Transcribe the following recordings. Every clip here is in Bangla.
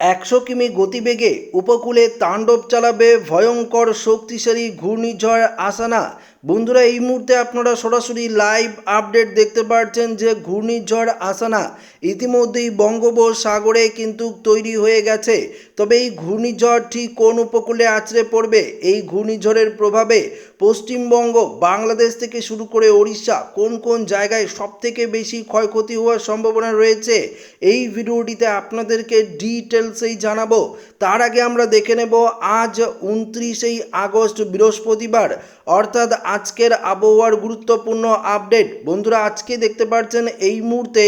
একশো কিমি গতিবেগে উপকূলে তাণ্ডব চালাবে ভয়ঙ্কর শক্তিশালী ঘূর্ণিঝড় আসানা। বন্ধুরা, এই মুহূর্তে আপনারা সরাসরি লাইভ আপডেট দেখতে পাচ্ছেন যে ঘূর্ণিঝড় আসানা ইতিমধ্যেই বঙ্গোপসাগরে কিন্তু তৈরি হয়ে গেছে। তবে এই ঘূর্ণিঝড় ঠিক কোন উপকূলে আছড়ে পড়বে? এই ঘূর্ণিঝড়ের প্রভাবে পশ্চিমবঙ্গ, বাংলাদেশ থেকে শুরু করে ওড়িশা কোন কোন জায়গায় সবথেকে বেশি ক্ষয়ক্ষতি হওয়ার সম্ভাবনা রয়েছে? এই ভিডিওটিতে আপনাদেরকে ডিটেলসেই জানাব। তার আগে আমরা দেখে নেব, আজ উনত্রিশেই আগস্ট, বৃহস্পতিবার অর্থাৎ আজকের আবহাওয়ার গুরুত্বপূর্ণ আপডেট। বন্ধুরা, আজকে দেখতে পাচ্ছেন এই মুহূর্তে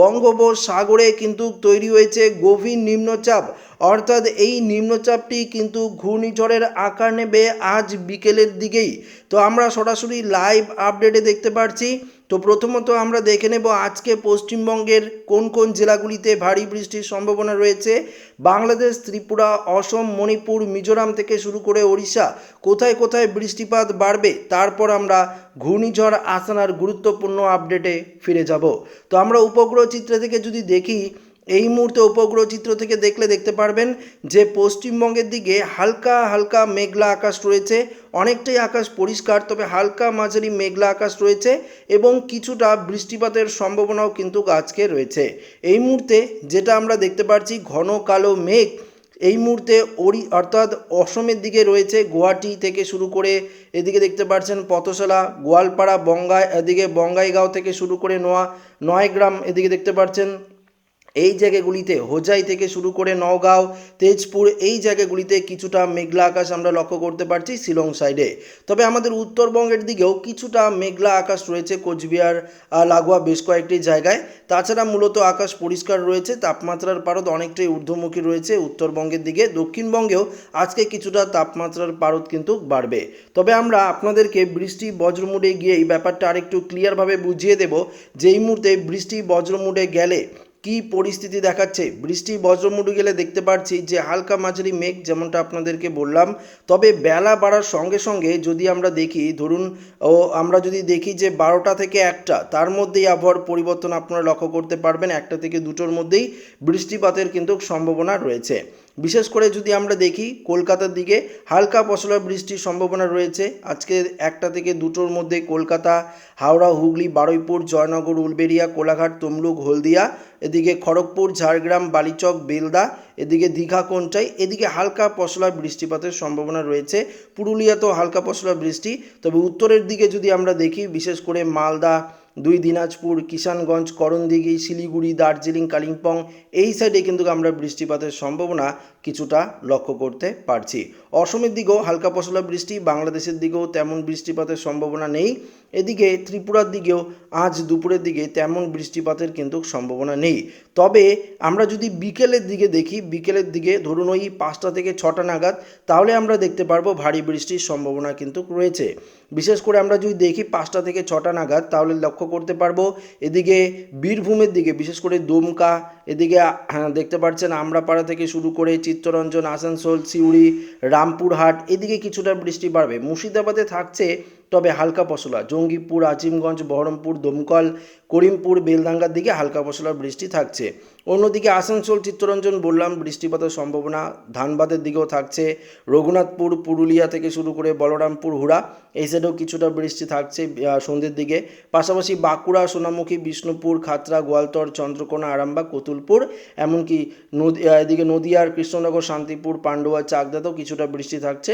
বঙ্গোপসাগরে কিন্তু তৈরি হয়েছে গভীর নিম্নচাপ। অর্থাৎ এই নিম্নচাপটি কিন্তু ঘূর্ণিঝড়ের আকার নেবে আজ বিকেলের দিকেই। তো আমরা সরাসরি লাইভ আপডেটে দেখতে পাচ্ছি তো প্রথমত আমরা দেখে নেব আজকে পশ্চিমবঙ্গের কোন কোন জেলাগুলিতে ভারী বৃষ্টির সম্ভাবনা রয়েছে। বাংলাদেশ, ত্রিপুরা, অসম, মণিপুর, মিজোরাম থেকে শুরু করে ওড়িশা কোথায় কোথায় বৃষ্টিপাত বাড়বে তারপর আমরা ঘূর্ণিঝড়, আসানার গুরুত্বপূর্ণ আপডেটে ফিরে যাব। তো আমরা উপগ্রহ চিত্র থেকে যদি দেখি এই মুহূর্তে উপগ্রহ চিত্র থেকে দেখলে দেখতে পারবেন যে পশ্চিমবঙ্গের দিকে হালকা হালকা মেঘলা আকাশ রয়েছে, অনেকটাই আকাশ পরিষ্কার, তবে হালকা মাঝারি মেঘলা আকাশ রয়েছে এবং কিছুটা বৃষ্টিপাতের সম্ভাবনাও কিন্তু আজকে রয়েছে। এই মুহূর্তে যেটা আমরা দেখতে পাচ্ছি ঘন কালো মেঘ, এই মুহূর্তে ওড়ি অর্থাৎ অসমের দিকে রয়েছে, গুয়াহাটি থেকে শুরু করে এদিকে দেখতে পাচ্ছেন পথশালা, গোয়ালপাড়া, বঙ্গাই, এদিকে বঙ্গাইগাঁও থেকে শুরু করে নোয়া, নয়গ্রাম, এদিকে দেখতে পাচ্ছেন এই জায়গাগুলিতে হোজাই থেকে শুরু করে নওগাঁও, তেজপুর, এই জায়গাগুলিতে কিছুটা মেঘলা আকাশ আমরা লক্ষ্য করতে পারছি শিলং সাইডে তবে আমাদের উত্তরবঙ্গের দিকেও কিছুটা মেঘলা আকাশ রয়েছে কোচবিহার লাগোয়া বেশ কয়েকটি জায়গায়। তাছাড়া মূলত আকাশ পরিষ্কার রয়েছে, তাপমাত্রার পারদ অনেকটাই ঊর্ধ্বমুখী রয়েছে উত্তরবঙ্গের দিকে। দক্ষিণবঙ্গেও আজকে কিছুটা তাপমাত্রার পারদ কিন্তু বাড়বে। তবে আমরা আপনাদেরকে বৃষ্টি বজ্রমুডে গিয়ে এই ব্যাপারটা আরেকটু ক্লিয়ারভাবে বুঝিয়ে দেব। যে এই মুহূর্তে বৃষ্টি বজ্রমুডে গেলে কি পরিস্থিতি দেখাচ্ছে? বৃষ্টি, বজ্রমুডু গেলে দেখতে পাচ্ছি যে হালকা মাঝারি মেঘ যেমনটা আপনাদেরকে বললাম। তবে বেলা বাড়ার সঙ্গে সঙ্গে যদি আমরা দেখি, ধরুন, ও আমরা যদি দেখি যে বারোটা থেকে একটা, তার মধ্যেই আবহাওয়ার পরিবর্তন আপনারা লক্ষ্য করতে পারবেন। একটা থেকে দুটোর মধ্যেই বৃষ্টিপাতের কিন্তু সম্ভাবনা রয়েছে। বিশেষ করে যদি আমরা দেখি কলকাতার দিকে, হালকা পশলা বৃষ্টির সম্ভাবনা রয়েছে। আজকে একটা থেকে দুটোর মধ্যে কলকাতা, হাওড়া, হুগলি, বারুইপুর, জয়নগর, উলবেড়িয়া, কোলাঘাট, তমলুক, হলদিয়া, এদিকে খড়গপুর, ঝাড়গ্রাম, বালিচক, বেলদা, এদিকে দীঘা, কোনটাই, এদিকে হালকা পশলা বৃষ্টিপাতের সম্ভাবনা রয়েছে। পুরুলিয়াতেও হালকা পশলা বৃষ্টি। তবে উত্তরের দিকে যদি আমরা দেখি, বিশেষ করে মালদা দুই দিনাজপুর, কিষানগঞ্জ, করণদিঘি, শিলিগুড়ি, দার্জিলিং, কালিম্পং, এই সাইডে কিন্তু আমরা বৃষ্টিপাতের সম্ভাবনা কিছুটা লক্ষ্য করতে পারছি। অসমের দিকেও হালকা পশলা বৃষ্টি, বাংলাদেশের দিকেও তেমন বৃষ্টিপাতের সম্ভাবনা নেই। এদিকে ত্রিপুরার দিকেও আজ দুপুরের দিকে তেমন বৃষ্টিপাতের কিন্তু সম্ভাবনা নেই। তবে আমরা যদি বিকেলের দিকে দেখি বিকেলের দিকে ধরুন ওই পাঁচটা থেকে ছটা নাগাদ তাহলে আমরা দেখতে পারব ভারী বৃষ্টির সম্ভাবনা কিন্তু রয়েছে। বিশেষ করে আমরা যদি দেখি পাঁচটা থেকে ছটা নাগাদ তাহলে লক্ষ্য করতে পারব এদিকে বীরভূমের দিকে বিশেষ করে দুমকা এদিকে হ্যাঁ, দেখতে পাচ্ছেন আমরাপাড়া থেকে শুরু করে চিত্তরঞ্জন আসানসোল সিউড়ি রামপুরহাট এদিকে কিছুটা বৃষ্টি বাড়বে। মুর্শিদাবাদে থাকছে তবে হালকা পশলা। জঙ্গিপুর আজিমগঞ্জ বহরমপুর দমকল করিমপুর বেলদাঙ্গার দিকে হালকা পশলা বৃষ্টি থাকছে। অন্যদিকে আসানসোল, চিত্তরঞ্জন, বললাম, বৃষ্টিপাতের সম্ভাবনা ধানবাদের দিকেও থাকছে। রঘুনাথপুর, পুরুলিয়া থেকে শুরু করে বলরামপুর, হুড়া, এই সাইডেও কিছুটা বৃষ্টি থাকছে সন্ধ্যের দিকে। পাশাপাশি বাঁকুড়া, সোনামুখী, বিষ্ণুপুর, খাতড়া, গোয়ালতর, চন্দ্রকোনা, আরামবাগ, কতুলপুর, এমনকি নদী এদিকে নদীয়ার কৃষ্ণনগর, শান্তিপুর, পান্ডুয়া, চাকদাতেও কিছুটা বৃষ্টি থাকছে।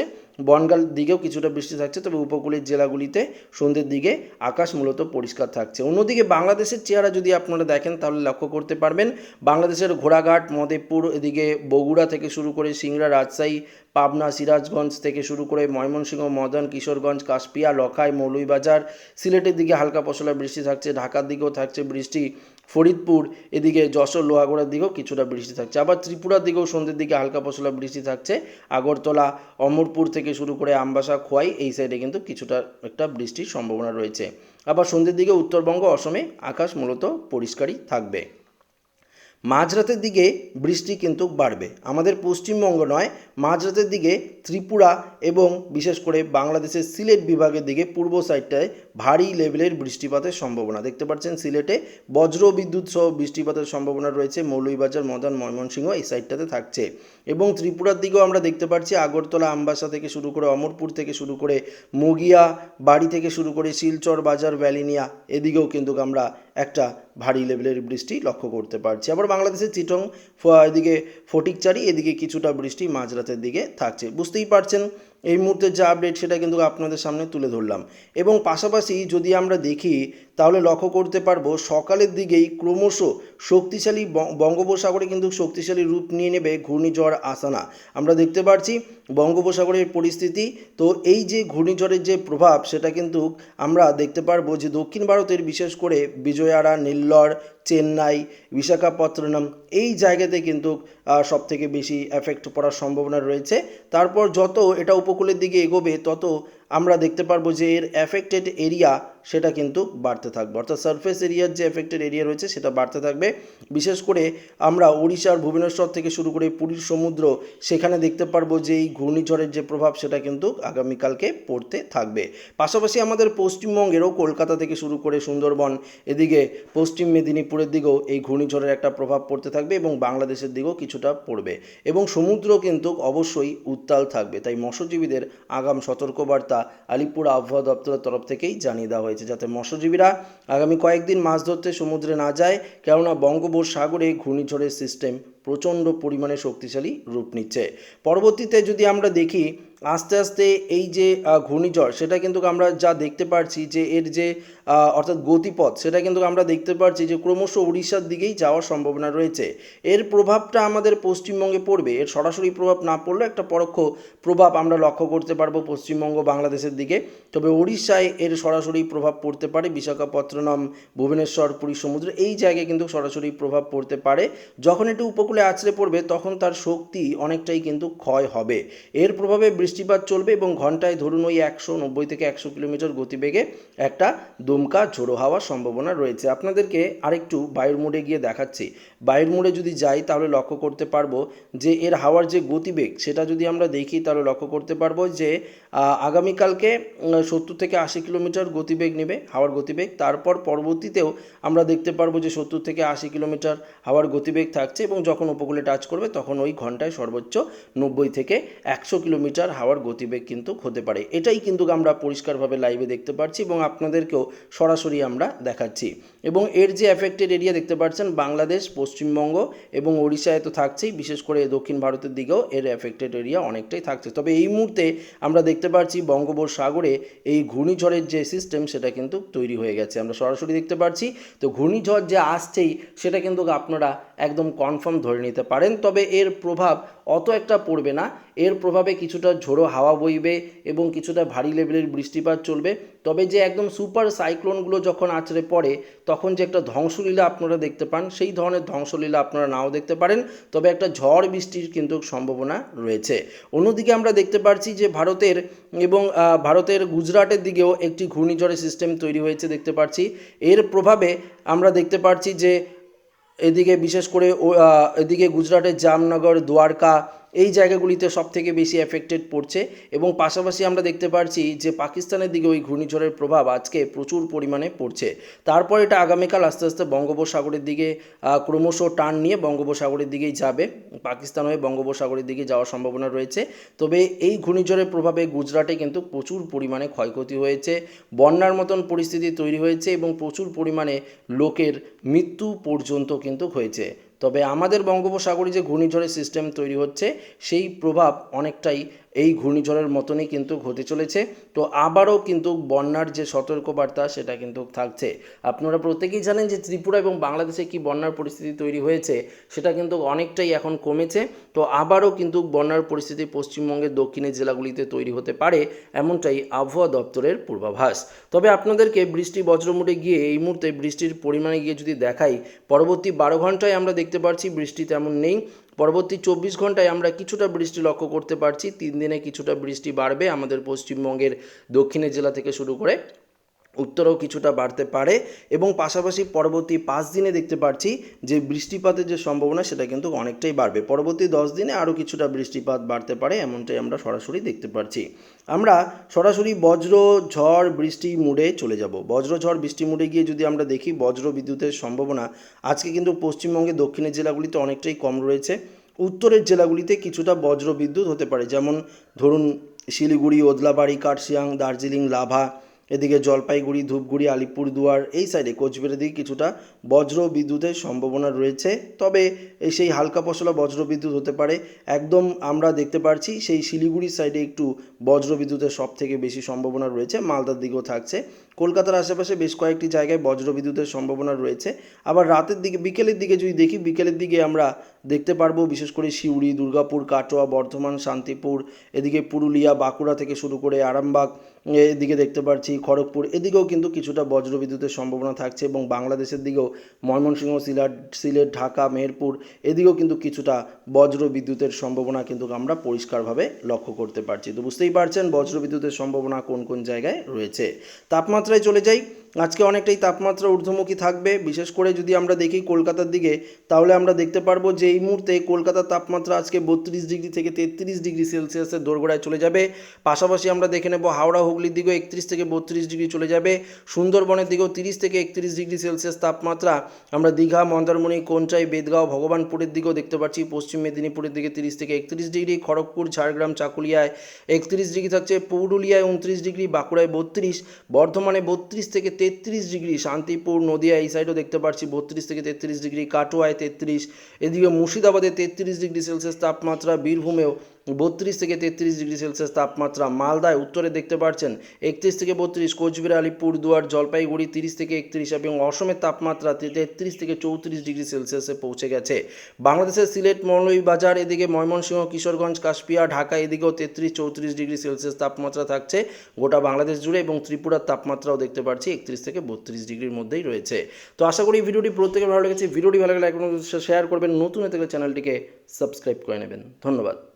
বনগাল দিকেও কিছুটা বৃষ্টি থাকছে, তবে উপকূলের জেলাগুলিতে সন্ধ্যের দিকে আকাশ মূলত পরিষ্কার থাকছে। অন্যদিকে বাংলাদেশের চেহারা যদি আপনারা দেখেন, তাহলে লক্ষ্য করতে পারবেন, বাংলাদেশের ঘোড়াঘাট মদেবপুর এদিকে বগুড়া থেকে শুরু করে সিংড়া, রাজশাহী, পাবনা, সিরাজগঞ্জ থেকে শুরু করে ময়মনসিংহ, মদন, কিশোরগঞ্জ, কাশপিয়া, লখাই মৌলুইবাজার সিলেটের দিকে হালকা পশলা বৃষ্টি থাকছে, ঢাকার দিকেও থাকছে বৃষ্টি, ফরিদপুর, এদিকে যশোর, লোহাগড়ার দিকেও কিছুটা বৃষ্টি থাকছে, আবার ত্রিপুরার দিকেও সন্ধ্যের দিকে হালকা পশলা বৃষ্টি থাকছে, আগরতলা, অমরপুর থেকে শুরু করে আমবাসা, খোয়াই, এই সাইডে কিন্তু কিছুটা একটা বৃষ্টির সম্ভাবনা রয়েছে। আবার সন্ধ্যের দিকে উত্তরবঙ্গ অসমে আকাশ মূলত পরিষ্কারই থাকবে। মাঝরাতের দিকে বৃষ্টি কিন্তু বাড়বে। আমাদের পশ্চিমবঙ্গ নয়, মাঝরাতের দিকে ত্রিপুরা এবং বিশেষ করে বাংলাদেশের সিলেট বিভাগের দিকে পূর্ব সাইডটায় ভারী লেভেলের বৃষ্টিপাতের সম্ভাবনা। দেখতে পাচ্ছেন সিলেটে বজ্র বিদ্যুৎ সহ বৃষ্টিপাতের সম্ভাবনা রয়েছে। মৌলভীবাজার, মদন, ময়মনসিংহ এই সাইডটাতে থাকছে। এবং ত্রিপুরার দিকেও আমরা দেখতে পাচ্ছি আগরতলা, আমবাসা থেকে শুরু করে অমরপুর থেকে শুরু করে মুগিয়া, বাড়ি থেকে শুরু করে শিলচর, বাজার ভ্যালিনিয়া এদিকেও কিন্তু আমরা একটা ভারী লেভেলের বৃষ্টি লক্ষ্য করতে পারছি। আবার বাংলাদেশের চিটং এদিকে ফটিকচারি, এদিকে কিছুটা বৃষ্টি মাঝরাতের দিকে থাকছে। বুঝতেই পারছেন এই মুহূর্তে যা আপডেট সেটা কিন্তু আপনাদের সামনে তুলে ধরলাম। এবং পাশাপাশি যদি আমরা দেখি, তাহলে লক্ষ্য করতে পারব সকালের দিকেই ক্রমশ শক্তিশালী বঙ্গোপসাগরে কিন্তু শক্তিশালী রূপ নিয়ে নেবে ঘূর্ণিঝড় আসানা। আমরা দেখতে পাচ্ছি বঙ্গোপসাগরের পরিস্থিতি। তো এই যে ঘূর্ণিঝড়ের যে প্রভাব, সেটা কিন্তু আমরা দেখতে পারব যে দক্ষিণ ভারতের বিশেষ করে বিজয়ারা নেল্লর চেন্নাই, বিশাখাপত্তনম এই জায়গাতে কিন্তু সব থেকে বেশি এফেক্ট পড়ার সম্ভাবনা রয়েছে। তারপর যত এটা উপকূলের দিকে এগোবে, তত আমরা দেখতে পারব যে এর এফেক্টেড এরিয়া সেটা কিন্তু বাড়তে থাকবে। অর্থাৎ সারফেস এরিয়ার যে এফেক্টেড এরিয়া রয়েছে সেটা বাড়তে থাকবে। বিশেষ করে আমরা ওড়িশার ভুবনেশ্বর থেকে শুরু করে পুরীর সমুদ্র, সেখানে দেখতে পারব যে এই ঘূর্ণিঝড়ের যে প্রভাব সেটা কিন্তু আগামীকালকে পড়তে থাকবে। পাশাপাশি আমাদের পশ্চিমবঙ্গেরও কলকাতা থেকে শুরু করে সুন্দরবন, এদিকে পশ্চিম মেদিনীপুরের দিকেও এই ঘূর্ণিঝড়ের একটা প্রভাব পড়তে থাকবে এবং বাংলাদেশের দিকেও কিছুটা পড়বে। এবং সমুদ্র কিন্তু অবশ্যই উত্তাল থাকবে। তাই মৎস্যজীবীদের আগাম সতর্কবার্তা আলিপুর আবহাওয়া দপ্তরের তরফ থেকেই জানিয়ে দেওয়া হয়েছে। যাতে মৎস্যজীবীরা আগামী কয়েকদিন মাছ ধরতে সমুদ্রে না যায় কেননা বঙ্গোপসাগরে ঘূর্ণিঝড়ের সিস্টেম প্রচণ্ড পরিমাণে শক্তিশালী রূপ নিচ্ছে। পরবর্তীতে যদি আমরা দেখি, আস্তে আস্তে এই যে ঘূর্ণিঝড়, সেটা কিন্তু আমরা যা দেখতে পারছি যে, এর যে অর্থাৎ গতিপথ, সেটা কিন্তু আমরা দেখতে পারছি যে, ক্রমশ উড়িষ্যার দিকেই যাওয়ার সম্ভাবনা রয়েছে। এর প্রভাবটা আমাদের পশ্চিমবঙ্গে পড়বে, এর সরাসরি প্রভাব না পড়লেও একটা পরোক্ষ প্রভাব আমরা লক্ষ্য করতে পারব পশ্চিমবঙ্গ, বাংলাদেশের দিকে। তবে উড়িষ্যায় এর সরাসরি প্রভাব পড়তে পারে বিশাখাপত্তনম, ভুবনেশ্বর পুরী সমুদ্র এই জায়গায় কিন্তু সরাসরি প্রভাব পড়তে পারে। যখন এটি উপকূলে আছড়ে পড়বে, তখন তার শক্তি অনেকটাই কিন্তু ক্ষয় হবে। এর প্রভাবে বৃষ্টিপাত চলবে এবং ঘন্টায় ধরুন ওই একশো নব্বই থেকে একশো কিলোমিটার গতিবেগে একটা দুমকা ঝোড়ো হওয়ার সম্ভাবনা রয়েছে। আপনাদেরকে আরেকটু বায়ুর মোড়ে গিয়ে দেখাচ্ছি। বায়ুর মোড়ে যদি যাই তাহলে লক্ষ্য করতে পারব যে, এর হাওয়ার যে গতিবেগ, সেটা যদি আমরা দেখি তাহলে লক্ষ্য করতে পারব যে আগামীকালকে সত্তর থেকে আশি কিলোমিটার গতিবেগ নেবে হাওয়ার গতিবেগ। তারপর পরবর্তীতেও আমরা দেখতে পারব যে, সত্তর থেকে আশি কিলোমিটার হাওয়ার গতিবেগ থাকছে এবং যখন উপকূলে টাচ করবে, তখন ওই ঘন্টায় সর্বোচ্চ নব্বই থেকে একশো কিলোমিটার হাওয়ার গতিবেগ কিন্তু হতে পারে। এটাই কিন্তু আমরা পরিষ্কারভাবে লাইভে দেখতে পাচ্ছি এবং আপনাদেরকেও সরাসরি আমরা দেখাচ্ছি। এবং এর যে এফেক্টেড এরিয়া দেখতে পাচ্ছেন, বাংলাদেশ, পশ্চিমবঙ্গ এবং ওড়িশায় তো থাকছেই, বিশেষ করে দক্ষিণ ভারতের দিকেও এর এফেক্টেড এরিয়া অনেকটাই থাকছে। তবে এই মুহূর্তে আমরা দেখতে পাচ্ছি, বঙ্গোপসাগরে এই ঘূর্ণিঝড়ের যে সিস্টেম সেটা কিন্তু তৈরি হয়ে গেছে। আমরা সরাসরি দেখতে পাচ্ছি তো ঘূর্ণিঝড় যে আসছেই, সেটা কিন্তু আপনারা একদম কনফার্ম ধরে নিতে পারেন, তবে এর প্রভাব অত একটা পড়বে না। এর প্রভাবে কিছুটা ঝোড়ো হাওয়া বইবে এবং কিছুটা ভারী লেভেলের বৃষ্টিপাত চলবে। তবে যে একদম সুপার সাইক্লোনগুলো যখন আছড়ে পড়ে, তখন যে একটা ধ্বংসলীলা আপনারা দেখতে পান, সেই ধরনের ধ্বংসলীলা আপনারা নাও দেখতে পারেন। তবে একটা ঝড় বৃষ্টির কিন্তু সম্ভাবনা রয়েছে। অন্যদিকে আমরা দেখতে পাচ্ছি যে ভারতের এবং ভারতের গুজরাটের দিকেও একটি ঘূর্ণিঝড়ের সিস্টেম তৈরি হয়েছে দেখতে পাচ্ছি এর প্রভাবে আমরা দেখতে পাচ্ছি যে এদিকে বিশেষ করে এদিকে গুজরাটের জামনগর দ্বারকা এই জায়গাগুলিতে সব থেকে বেশি এফেক্টেড পড়ছে এবং পাশাপাশি আমরা দেখতে পাচ্ছি যে পাকিস্তানের দিকে ওই ঘূর্ণিঝড়ের প্রভাব আজকে প্রচুর পরিমাণে পড়ছে। তারপর এটা আগামীকাল আস্তে আস্তে বঙ্গোপসাগরের দিকে ক্রমশ টান নিয়ে বঙ্গোপসাগরের দিকেই যাবে। পাকিস্তান হয়ে বঙ্গোপসাগরের দিকে যাওয়ার সম্ভাবনা রয়েছে। তবে এই ঘূর্ণিঝড়ের প্রভাবে গুজরাটে কিন্তু প্রচুর পরিমাণে ক্ষয়ক্ষতি হয়েছে। বন্যার মতন পরিস্থিতি তৈরি হয়েছে এবং প্রচুর পরিমাণে লোকের মৃত্যু পর্যন্ত কিন্তু হয়েছে। তবে আমাদের বঙ্গোপসাগরে যে ঘূর্ণিঝড়ের সিস্টেম তৈরি হচ্ছে সেই প্রভাব অনেকটাই এই ঘূর্ণিঝড়ের মতনই কিন্তু ঘটে চলেছে। তো আবারও কিন্তু বন্যার যে সতর্কবার্তা, সেটা কিন্তু থাকছে। আপনারা প্রত্যেকেই জানেন যে ত্রিপুরা এবং বাংলাদেশে কি বন্যার পরিস্থিতি তৈরি হয়েছে, সেটা কিন্তু অনেকটাই এখন কমেছে। তো আবারও কিন্তু বন্যার পরিস্থিতি পশ্চিমবঙ্গের দক্ষিণের জেলাগুলিতে তৈরি হতে পারে, এমনটাই আবহাওয়া দপ্তরের পূর্বাভাস। তবে আপনাদেরকে বৃষ্টি বজ্রমুটে গিয়ে এই মুহূর্তে বৃষ্টির পরিমাণে গিয়ে যদি দেখাই, পরবর্তী বারো ঘন্টায় আমরা দেখতে পাচ্ছি বৃষ্টি তেমন নেই। পরবর্তী চব্বিশ ঘন্টায় আমরা কিছুটা বৃষ্টি লক্ষ্য করতে পারছি। তিন দিনে কিছুটা বৃষ্টি বাড়বে আমাদের পশ্চিমবঙ্গের দক্ষিণের জেলা থেকে শুরু করে উত্তরেও কিছুটা বাড়তে পারে এবং পাশাপাশি পরবর্তী পাঁচ দিনে দেখতে পাচ্ছি যে বৃষ্টিপাতের যে সম্ভাবনা, সেটা কিন্তু অনেকটাই বাড়বে। পরবর্তী দশ দিনে আরও কিছুটা বৃষ্টিপাত বাড়তে পারে, এমনটাই আমরা সরাসরি দেখতে পাচ্ছি। আমরা সরাসরি বজ্র, ঝড়, বৃষ্টি মুডে চলে যাব। বজ্র, ঝড়, বৃষ্টি মুডে গিয়ে যদি আমরা দেখি বজ্র বিদ্যুতের সম্ভাবনা, আজকে কিন্তু পশ্চিমবঙ্গে দক্ষিণের জেলাগুলিতে অনেকটাই কম রয়েছে। উত্তরের জেলাগুলিতে কিছুটা বজ্র বিদ্যুৎ হতে পারে, যেমন ধরুন শিলিগুড়ি, ওদলাবাড়ি, কার্শিয়াং, দার্জিলিং, লাভা এদিকে জলপাইগুড়ি, ধূপগুড়ি, আলিপুরদুয়ার এই সাইডে কোচবিহারের দিকে কিছুটা বজ্র বিদ্যুতের সম্ভাবনা রয়েছে। তবে এই সেই হালকা পশলা বজ্র বিদ্যুৎ হতে পারে। একদম আমরা দেখতে পারছি সেই শিলিগুড়ির সাইডে একটু বজ্র বিদ্যুতের সব থেকে বেশি সম্ভাবনা রয়েছে। মালদার দিকেও থাকছে। কলকাতার আশেপাশে বেশ কয়েকটি জায়গায় বজ্র বিদ্যুতের সম্ভাবনা রয়েছে। আবার রাতের দিকে, বিকেলের দিকে যদি দেখি, বিকেলের দিকে আমরা দেখতে পারব, বিশেষ করে সিউড়ি, দুর্গাপুর, কাটোয়া, বর্ধমান, শান্তিপুর, এদিকে পুরুলিয়া, বাঁকুড়া থেকে শুরু করে আরামবাগ, এদিকে দেখতে পাচ্ছি খড়গপুর, এদিকেও কিন্তু কিছুটা বজ্র বিদ্যুতের সম্ভাবনা থাকছে এবং বাংলাদেশের দিকেও ময়মনসিংহ, সিলেট সিলেট, ঢাকা, মেহেরপুর, এদিকেও কিন্তু কিছুটা বজ্র বিদ্যুতের সম্ভাবনা কিন্তু আমরা পরিষ্কারভাবে লক্ষ্য করতে পারছি। তো বুঝতেই পারছেন বজ্র বিদ্যুতের সম্ভাবনা কোন কোন জায়গায় রয়েছে। তাপমাত্রায় চলে যাই। আজকে অনেকটাই তাপমাত্রা ঊর্ধ্বমুখী থাকবে। বিশেষ করে যদি আমরা দেখি কলকাতার দিকে, তাহলে আমরা দেখতে পারব যে এই মুহূর্তে কলকাতার তাপমাত্রা আজকে বত্রিশ ডিগ্রি থেকে তেত্রিশ ডিগ্রি সেলসিয়াসের দোরগোড়ায় চলে যাবে। পাশাপাশি আমরা দেখে নেব হাওড়া হুগলির দিকেও একত্রিশ থেকে বত্রিশ ডিগ্রি চলে যাবে। সুন্দরবনের দিকেও তিরিশ থেকে একত্রিশ ডিগ্রি সেলসিয়াস তাপমাত্রা আমরা দীঘা, মন্দারমণি কোনচাই বেদগাঁও, ভগবানপুরের দিকেও দেখতে পাচ্ছি। পশ্চিম মেদিনীপুরের দিকে তিরিশ থেকে একত্রিশ ডিগ্রি, খড়গপুর, ঝাড়গ্রাম, চাকুলিয়ায় একত্রিশ ডিগ্রি থাকছে। পুরুলিয়ায় উনত্রিশ ডিগ্রি, বাঁকুড়ায় বত্রিশ, বর্ধমানে বত্রিশ থেকে তেত্রিশ ডিগ্রি, শান্তিপুর নদিয়া এই সাইডও দেখতে পাচ্ছি বত্রিশ থেকে তেত্রিশ ডিগ্রি, কাটোয়ায় তেত্রিশ, এদিকে মুর্শিদাবাদে তেত্রিশ ডিগ্রি সেলসিয়াস তাপমাত্রা, বীরভূমেও বত্রিশ থেকে তেত্রিশ ডিগ্রি সেলসিয়াস তাপমাত্রা মালদায়, উত্তরে দেখতে পাচ্ছেন একত্রিশ থেকে বত্রিশ, কোচবিহার, আলিপুর, দুয়ার, জলপাইগুড়ি তিরিশ থেকে একত্রিশ এবং অসমের তাপমাত্রা তেত্রিশ থেকে চৌত্রিশ ডিগ্রি সেলসিয়াসে পৌঁছে গেছে। বাংলাদেশের সিলেট, মৌলভীবাজার, এদিকে ময়মনসিংহ, কিশোরগঞ্জ, কাশপিয়া, ঢাকা, এদিকেও তেত্রিশ, চৌত্রিশ ডিগ্রি সেলসিয়াস তাপমাত্রা থাকছে। গোটা বাংলাদেশ জুড়ে এবং ত্রিপুরার তাপমাত্রাও দেখতে পাচ্ছি একত্রিশ থেকে বত্রিশ ডিগ্রির মধ্যেই রয়েছে। তো আশা করি ভিডিওটি প্রত্যেকের ভালো লেগেছে। ভিডিওটি ভালো লাগলে এখন শেয়ার করবেন। নতুন হয়ে থাকলে চ্যানেলটিকে সাবস্ক্রাইব করে নেবেন। ধন্যবাদ।